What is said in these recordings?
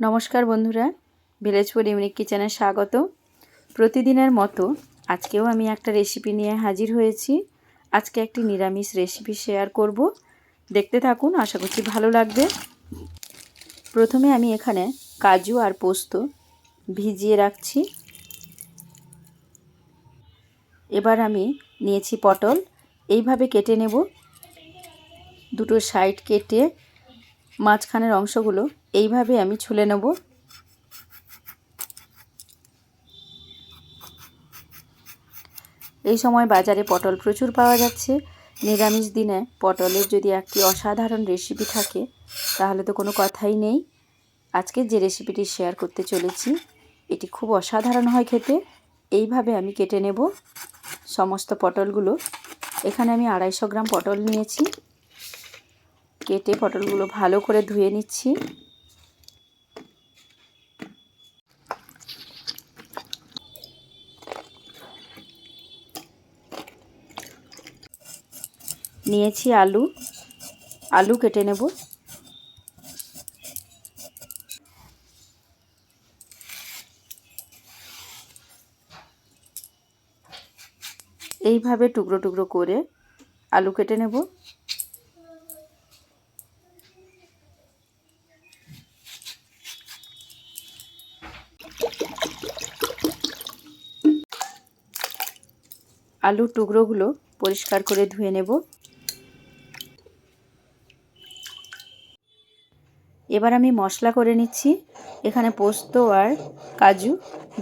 নমস্কার বন্ধুরা ভিলেজপুর ইউনিক কিচেনে স্বাগত। প্রতিদিনের মতো আজকেও আমি একটা রেসিপি নিয়ে হাজির হয়েছি। আজকে একটি নিরামিষ রেসিপি শেয়ার করব। দেখতে থাকুন, আশা করছি ভালো লাগবে। প্রথমে আমি এখানে কাজু আর পোস্ত ভিজিয়ে রাখছি। এবার আমি নিয়েছি পটল, এইভাবে কেটে নেব। দুটো সাইড কেটে মাঝখানের অংশগুলো এইভাবে আমি ছুলে নেব। এই সময় বাজারে পটল প্রচুর পাওয়া যাচ্ছে। নিরামিষ দিনে পটলের যদি একটি অসাধারণ রেসিপি থাকে, তাহলে তো কোনো কথাই নেই। আজকে যে রেসিপিটি শেয়ার করতে চলেছি, এটি খুব অসাধারণ হয় খেতে। এইভাবে আমি কেটে নেব সমস্ত পটলগুলো। এখানে আমি আড়াইশো গ্রাম পটল নিয়েছি। কেটে পটলগুলো ভালো করে ধুয়ে নিচ্ছি। নিয়েছি আলু। আলু কেটে নেব। এইভাবে টুকরো টুকরো করে আলু কেটে নেব। আলুর টুকরোগুলো পরিষ্কার করে ধুয়ে নেব। এবার আমি মশলা করে নিচ্ছি। এখানে পোস্ত আর কাজু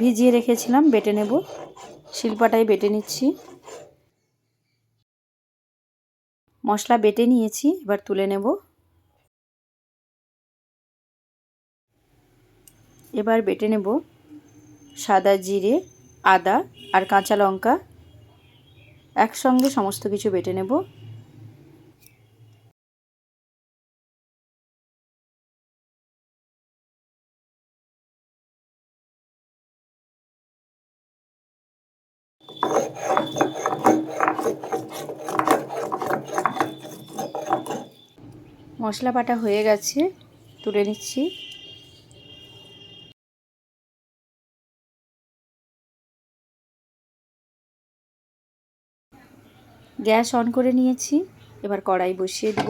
ভিজিয়ে রেখেছিলাম, বেটে নেব। শিল্পাটাই বেটে নিচ্ছি। মশলা বেটে নিয়েছি, এবার তুলে নেব। এবার বেটে নেব সাদা জিরে, আদা আর কাঁচা লঙ্কা। একসঙ্গে সমস্ত কিছু বেটে নেব। মশলা বাটা হয়ে গেছে, তুলে নিচ্ছি। গ্যাস অন করে নিয়েছি, এবার কড়াই বসিয়ে দেব।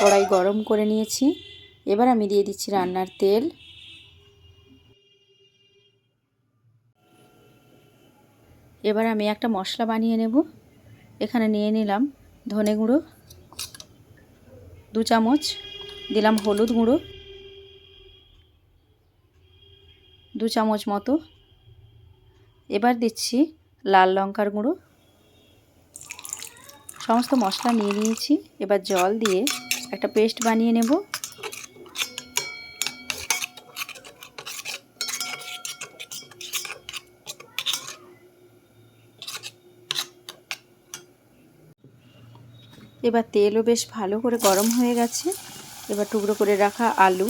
কড়াই গরম করে নিয়েছি, এবার আমি দিয়ে দিচ্ছি রান্নার তেল। এবার আমি একটা মশলা বানিয়ে নেব, এখানে নিয়ে নিলাম ধনে গুঁড়ো। দু চামচ, দিলাম হলুদ গুঁড়ো, দু চামচ মতো। এবার দিচ্ছি লাল লঙ্কার গুঁড়ো। সমস্ত মশলা নিয়ে নিয়েছি। এবার জল দিয়ে একটা পেস্ট বানিয়ে নেব। এবার তেলও বেশ ভালো করে গরম হয়ে গেছে। এবার টুকরো করে রাখা আলু,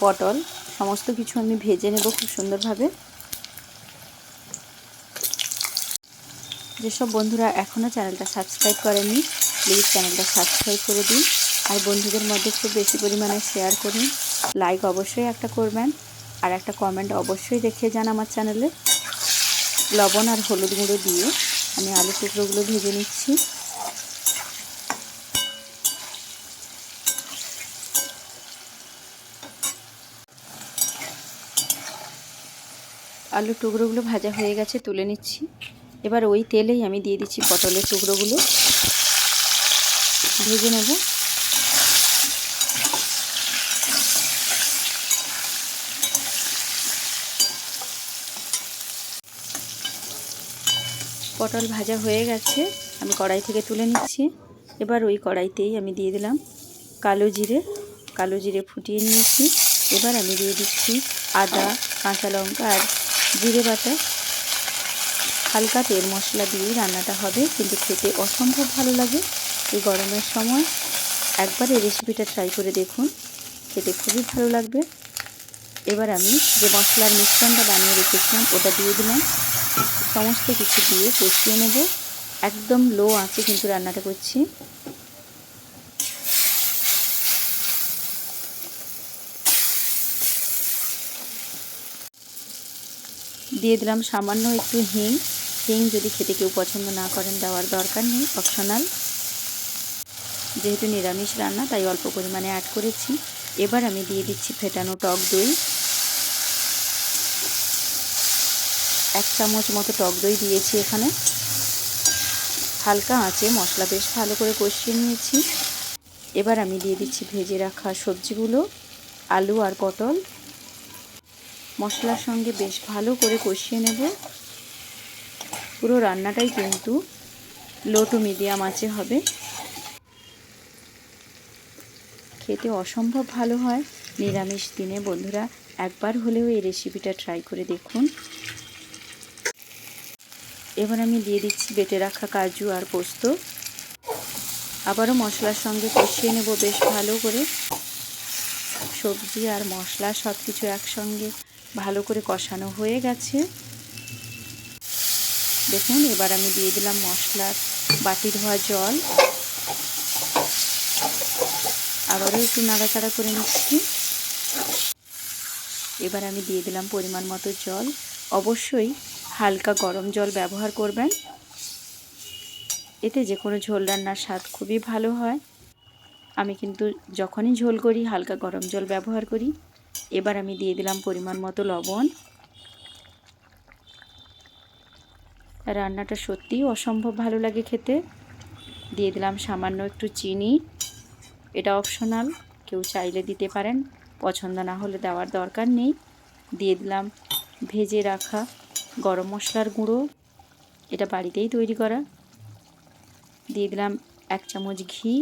পটল, সমস্ত কিছু আমি ভেজে নেব খুব সুন্দরভাবে। যেসব বন্ধুরা এখনও চ্যানেলটা সাবস্ক্রাইব করেনি, প্লিজ চ্যানেলটা সাবস্ক্রাইব করে দিন। আর বন্ধুদের মধ্যে খুব বেশি পরিমাণে শেয়ার করুন। লাইক অবশ্যই একটা করবেন, আর একটা কমেন্ট অবশ্যই দেখিয়ে যান আমার চ্যানেলে। লবণ আর হলুদ গুঁড়ো দিয়ে আমি আলু টুকরোগুলো ভেজে নিচ্ছি। আলুর টুকরোগুলো ভাজা হয়ে গেছে, তুলে নিচ্ছি। এবার ওই তেলেই আমি দিয়ে দিচ্ছি পটলের টুকরোগুলো। ভেজে নেব। পটল ভাজা হয়ে গেছে, আমি কড়াই থেকে তুলে নিচ্ছি। এবার ওই কড়াইতেই আমি দিয়ে দিলাম কালো জিরে। কালো জিরে ফুটিয়ে নিয়েছি। এবার আমি দিয়ে দিচ্ছি আদা, কাঁচা লঙ্কা আর জিরে বাটা, হালকা তেল মশলা দিয়ে রান্নাটা হবে, কিন্তু খেতে অসম্ভব ভালো লাগে। এই গরমের সময় একবার এই রেসিপিটা ট্রাই করে দেখুন, খেতে খুবই ভালো লাগবে। এবার আমি যে মশলার মিশ্রণটা বানিয়ে রেখেছিলাম, ওটা দিয়ে দিলাম। সমস্ত কিছু দিয়ে কষিয়ে নেব। একদম লো আঁচে কিন্তু রান্নাটা করছি। দিয়ে দিলাম সামান্য একটু হিং। হিং যদি খেতে কেউ পছন্দ না করেন, দেওয়ার দরকার নেই অপশনাল যেহেতু নিরামিষ রান্না, তাই অল্প পরিমাণে অ্যাড করেছি। এবার আমি দিয়ে দিচ্ছি ফেটানো টক দই। এক চামচ মতো টক দই দিয়েছি এখানে। হালকা আঁচে মশলা বেশ ভালো করে কষিয়ে নিয়েছি। এবার আমি দিয়ে দিচ্ছি ভেজে রাখা সবজিগুলো, আলু আর পটল। মশলার সঙ্গে বেশ ভালো করে কষিয়ে নেব। পুরো রান্নাটাই কিন্তু লো টু মিডিয়াম আঁচে হবে। খেতে অসম্ভব ভালো হয়, নিরামিষ দিনে। বন্ধুরা, একবার হলেও এই রেসিপিটা ট্রাই করে দেখুন। এবার আমি দিয়ে দিচ্ছি বেটে রাখা কাজু আর পোস্ত। আবারও মশলার সঙ্গে কষিয়ে নেব বেশ ভালো করে। সবজি আর মশলা সব কিছু একসঙ্গে ভালো করে কষানো হয়ে গেছে। দেখুন, এবার আমি দিয়ে দিলাম মশলার বাটি ধোয়া জল। আবারও একটু নাড়াচাড়া করে নিচ্ছি। এবার আমি দিয়ে দিলাম পরিমাণ মতো জল। অবশ্যই হালকা গরম জল ব্যবহার করবেন। এতে যে কোনো ঝোল রান্নার স্বাদ খুবই ভালো হয়। আমি কিন্তু যখনই ঝোল করি, হালকা গরম জল ব্যবহার করি। এবার আমি দিয়ে দিলাম পরিমাণ মতো লবণ। রান্নাটা সত্যিই অসম্ভব ভালো লাগে খেতে। দিয়ে দিলাম সামান্য একটু চিনি। এটা অপশনাল, কেউ চাইলে দিতে পারেন, পছন্দ না হলে দেওয়ার দরকার নেই। দিয়ে দিলাম ভেজে রাখা গরম মশলার গুঁড়ো, এটা বাড়িতেই তৈরি করা। দিয়ে দিলাম এক চামচ ঘি।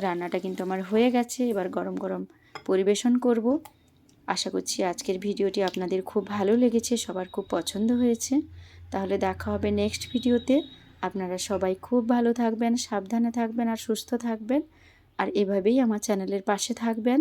রান্নাটা কিন্তু আমার হয়ে গেছে। এবার গরম গরম পরিবেশন করব। আশা করছি আজকের ভিডিওটি আপনাদের খুব ভালো লেগেছে, সবার খুব পছন্দ হয়েছে। তাহলে দেখা হবে নেক্সট ভিডিওতে। আপনারা সবাই খুব ভালো থাকবেন, সাবধানে থাকবেন আর সুস্থ থাকবেন। আর এভাবেই আমার চ্যানেলের পাশে থাকবেন।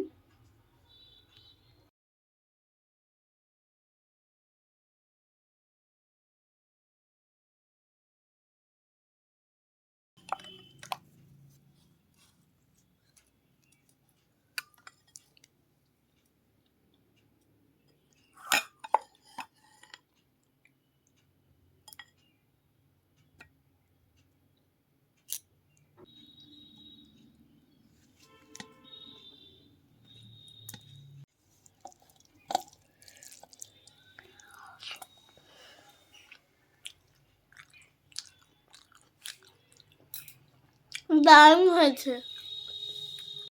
দারুণ হয়েছে।